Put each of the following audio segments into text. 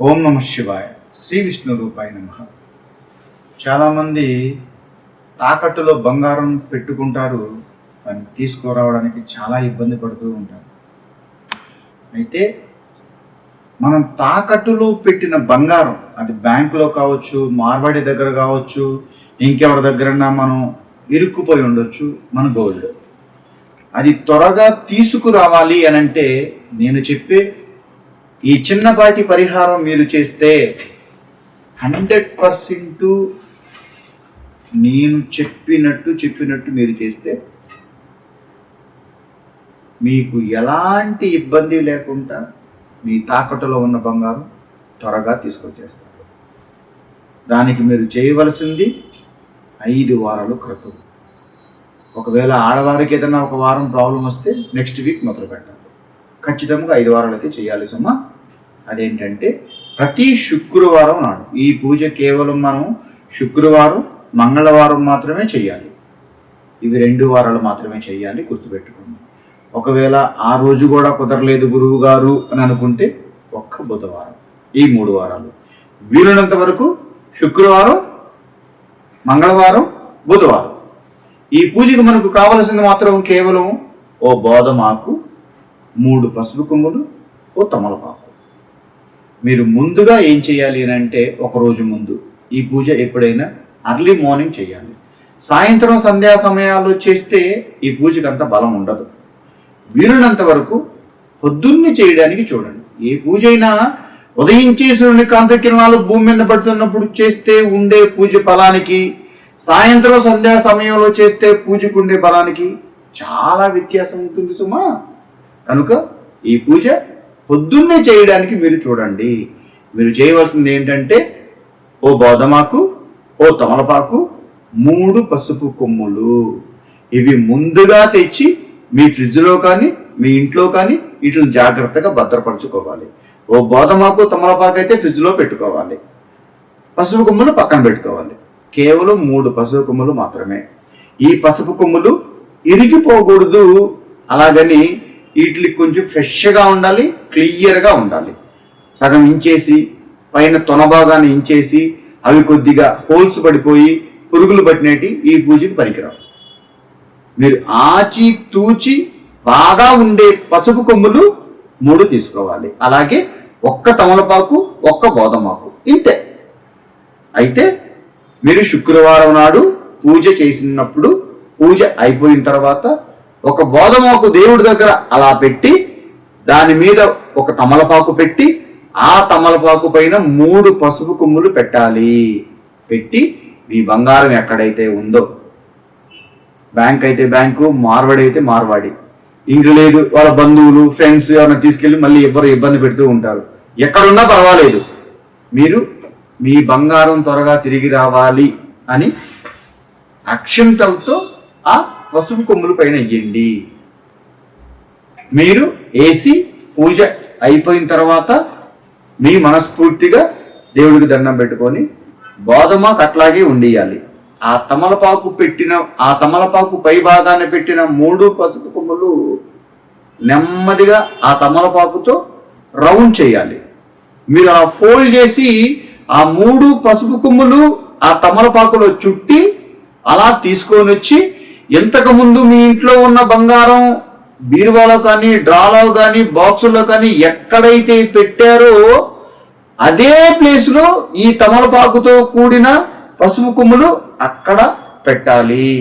నమ శివాయ. శ్రీ విష్ణు రూపాయ నమ. చాలామంది తాకట్టులో బంగారం పెట్టుకుంటారు దాన్ని తీసుకురావడానికి చాలా ఇబ్బంది పడుతూ ఉంటారు. అయితే మనం తాకట్టులో పెట్టిన బంగారం అది బ్యాంకులో కావచ్చు మార్వాడి దగ్గర కావచ్చు ఇంకెవరి దగ్గరన్నా మనం ఇరుక్కుపోయి ఉండొచ్చు మన గోల్డ్. అది త్వరగా తీసుకురావాలి అని అంటే నేను చెప్పే ఈ చిన్నపాటి పరిహారం మీరు చేస్తే హండ్రెడ్ పర్సెంట్ నేను చెప్పినట్టు చెప్పినట్టు మీరు చేస్తే మీకు ఎలాంటి ఇబ్బంది లేకుండా మీ తాకట్టులో ఉన్న బంగారం త్వరగా తీసుకొచ్చేస్తారు. దానికి మీరు చేయవలసింది ఐదు వారాలు క్రితం. ఒకవేళ ఆడవారికి ఏదైనా ఒక వారం ప్రాబ్లం వస్తే నెక్స్ట్ వీక్ మొదలు పెట్టాలి ఖచ్చితంగా ఐదు వారాలు అయితే చేయాలి సుమ. అదేంటంటే ప్రతి శుక్రవారం నాడు ఈ పూజ కేవలం మనం శుక్రవారం మంగళవారం మాత్రమే చేయాలి. ఇవి రెండు వారాలు మాత్రమే చేయాలి గుర్తుపెట్టుకోండి. ఒకవేళ ఆ రోజు కూడా కుదరలేదు గురువు గారు అని అనుకుంటే ఒక్క బుధవారం ఈ మూడు వారాలు. వీలున్నంత వరకు శుక్రవారం మంగళవారం బుధవారం. ఈ పూజకు మనకు కావలసింది మాత్రం కేవలం ఓ బోధమాకు మూడు పసుపు కొమ్ములు ఓ తమలపాకు. మీరు ముందుగా ఏం చేయాలి అని అంటే ఒక రోజు ముందు ఈ పూజ ఎప్పుడైనా అర్లీ మార్నింగ్ చేయాలి. సాయంత్రం సంధ్యా సమయాల్లో చేస్తే ఈ పూజకి అంత బలం ఉండదు. వీలునంత వరకు పొద్దున్నే చేయడానికి చూడండి. ఏ పూజ అయినా ఉదయించే సూర్యుని కాంత కిరణాలు భూమి మీద పడుతున్నప్పుడు చేస్తే ఉండే పూజ ఫలానికి సాయంత్రం సంధ్యా సమయంలో చేస్తే పూజకుండే బలానికి చాలా వ్యత్యాసం ఉంటుంది సుమా. కనుక ఈ పూజ పొద్దున్నే చేయడానికి మీరు చూడండి. మీరు చేయవలసింది ఏంటంటే ఓ బోధమాకు ఓ తమలపాకు మూడు పసుపు కొమ్ములు. ఇవి ముందుగా తెచ్చి మీ ఫ్రిడ్జ్లో కానీ మీ ఇంట్లో కానీ వీటిని జాగ్రత్తగా భద్రపరచుకోవాలి. ఓ బోధమాకు తమలపాకు అయితే ఫ్రిడ్జ్లో పెట్టుకోవాలి. పసుపు కొమ్ములు పక్కన పెట్టుకోవాలి. కేవలం మూడు పసుపు కొమ్ములు మాత్రమే. ఈ పసుపు కొమ్ములు ఇరిగిపోకూడదు. అలాగని వీటికి కొంచెం ఫ్రెష్గా ఉండాలి క్లియర్గా ఉండాలి. సగం ఇంచేసి పైన తొన భాగాన్ని ఇంచేసి అవి కొద్దిగా హోల్స్ పడిపోయి పురుగులు పట్టినట్టు ఈ పూజకి పనికిరావు మీరు ఆచి తూచి బాగా ఉండే పసుపు కొమ్ములు మూడు తీసుకోవాలి. అలాగే ఒక్క తమలపాకు ఒక్క బోధమాకు ఇంతే. అయితే మీరు శుక్రవారం నాడు పూజ చేసినప్పుడు పూజ అయిపోయిన తర్వాత ఒక బోధమోకు దేవుడి దగ్గర అలా పెట్టి దాని మీద ఒక తమలపాకు పెట్టి ఆ తమలపాకు పైన మూడు పసుపు కొమ్ములు పెట్టాలి. పెట్టి మీ బంగారం ఎక్కడైతే ఉందో బ్యాంక్ అయితే బ్యాంకు మార్వాడి అయితే మార్వాడి. ఇంక లేదు వాళ్ళ బంధువులు ఫ్రెండ్స్ ఎవరైనా తీసుకెళ్ళి మళ్ళీ ఎవరు ఇబ్బంది పెడుతూ ఉంటారు. ఎక్కడున్నా పర్వాలేదు. మీరు మీ బంగారం త్వరగా తిరిగి రావాలి అని అక్షంతలతో ఆ పసుపు కొమ్ములు పైన ఇయ్యండి మీరు వేసి పూజ అయిపోయిన తర్వాత మీ మనస్ఫూర్తిగా దేవుడికి దండం పెట్టుకొని బోధమాకు అట్లాగే ఉండియాలి. ఆ తమలపాకు పెట్టిన ఆ తమలపాకు పై భాగాన్ని పెట్టిన మూడు పసుపు కొమ్ములు నెమ్మదిగా ఆ తమలపాకుతో రౌండ్ చేయాలి. మీరు అలా ఫోల్డ్ చేసి ఆ మూడు పసుపు కొమ్ములు ఆ తమలపాకులో చుట్టి అలా తీసుకొని వచ్చి ఇంతకుముందు మీ ఇంట్లో ఉన్న బంగారం బీరువాలో కానీ డ్రాలో కానీ బాక్సుల్లో కానీ ఎక్కడైతే పెట్టారో అదే ప్లేస్లో ఈ తమలపాకుతో కూడిన పసుపు కొమ్ములు అక్కడ పెట్టాలి.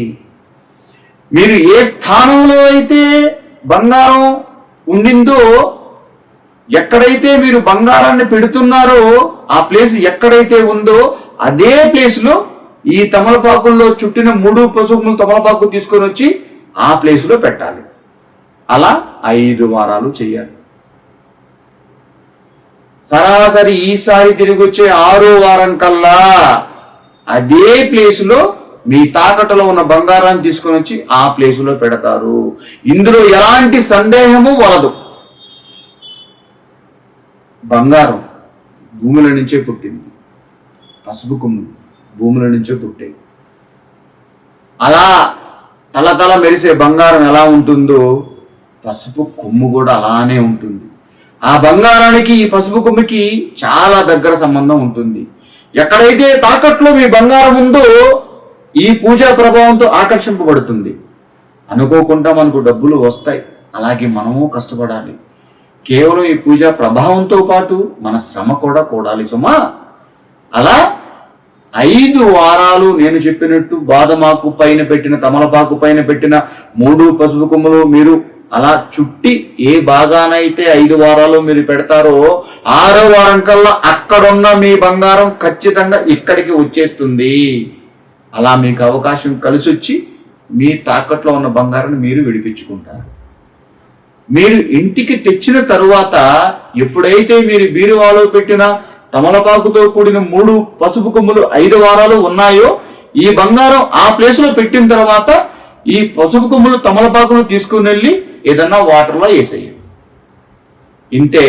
మీరు ఏ స్థానంలో అయితే బంగారం ఉండిందో ఎక్కడైతే మీరు బంగారాన్ని పెడుతున్నారో ఆ ప్లేస్ ఎక్కడైతే ఉందో అదే ప్లేస్లో ఈ తమలపాకుల్లో చుట్టిన మూడు పసుపులు తమలపాకు తీసుకొని వచ్చి ఆ ప్లేస్లో పెట్టాలి. అలా ఐదు వారాలు చేయాలి. సరాసరి ఈసారి తిరిగి వచ్చే ఆరో వారం కల్లా అదే ప్లేసులో మీ తాకట్టులో ఉన్న బంగారాన్ని తీసుకొని వచ్చి ఆ ప్లేసులో పెడతారు. ఇందులో ఎలాంటి సందేహము వలదు. బంగారం భూముల నుంచే పుట్టింది. పసుపు కొమ్ములు. భూముల నుంచే పుట్టాయి అలా తల తల మెరిసే బంగారం ఎలా ఉంటుందో పసుపు కొమ్ము కూడా అలానే ఉంటుంది. ఆ బంగారానికి ఈ పసుపు కొమ్ముకి చాలా దగ్గర సంబంధం ఉంటుంది. ఎక్కడైతే తాకట్లో మీ బంగారం ఉందో ఈ పూజా ప్రభావంతో ఆకర్షింపబడుతుంది. అనుకోకుండా మనకు డబ్బులు వస్తాయి. అలాగే మనము కష్టపడాలి. కేవలం ఈ పూజా ప్రభావంతో పాటు మన శ్రమ కూడా కూడాలి సుమా. అలా ఐదు వారాలు నేను చెప్పినట్టు బాదమాకు పైన పెట్టిన తమలపాకు పైన పెట్టిన మూడు పసుపు కొమ్మలు మీరు అలా చుట్టి ఏ బాగానైతే ఐదు వారాలు మీరు పెడతారో ఆరో వారం కల్లా అక్కడున్న మీ బంగారం ఖచ్చితంగా ఇక్కడికి వచ్చేస్తుంది. అలా మీకు అవకాశం కలిసి వచ్చి మీ తాకట్లో ఉన్న బంగారాన్ని మీరు విడిపించుకుంటారు. మీరు ఇంటికి తెచ్చిన తరువాత ఎప్పుడైతే మీరు బీరువాలో పెట్టిన తమలపాకుతో కూడిన మూడు పసుపు కొమ్ములు ఐదు వారాలు ఉన్నాయో ఈ బంగారం ఆ ప్లేస్లో పెట్టిన తర్వాత ఈ పసుపు కొమ్ములు తమలపాకును తీసుకుని వెళ్ళి ఏదన్నా వాటర్లో వేసేయండి. ఇంతే.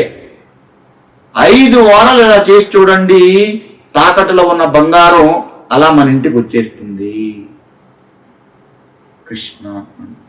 ఐదు వారాలు ఇలా చేసి చూడండి తాకట్టులో ఉన్న బంగారం అలా మన ఇంటికి వచ్చేస్తుంది. కృష్ణ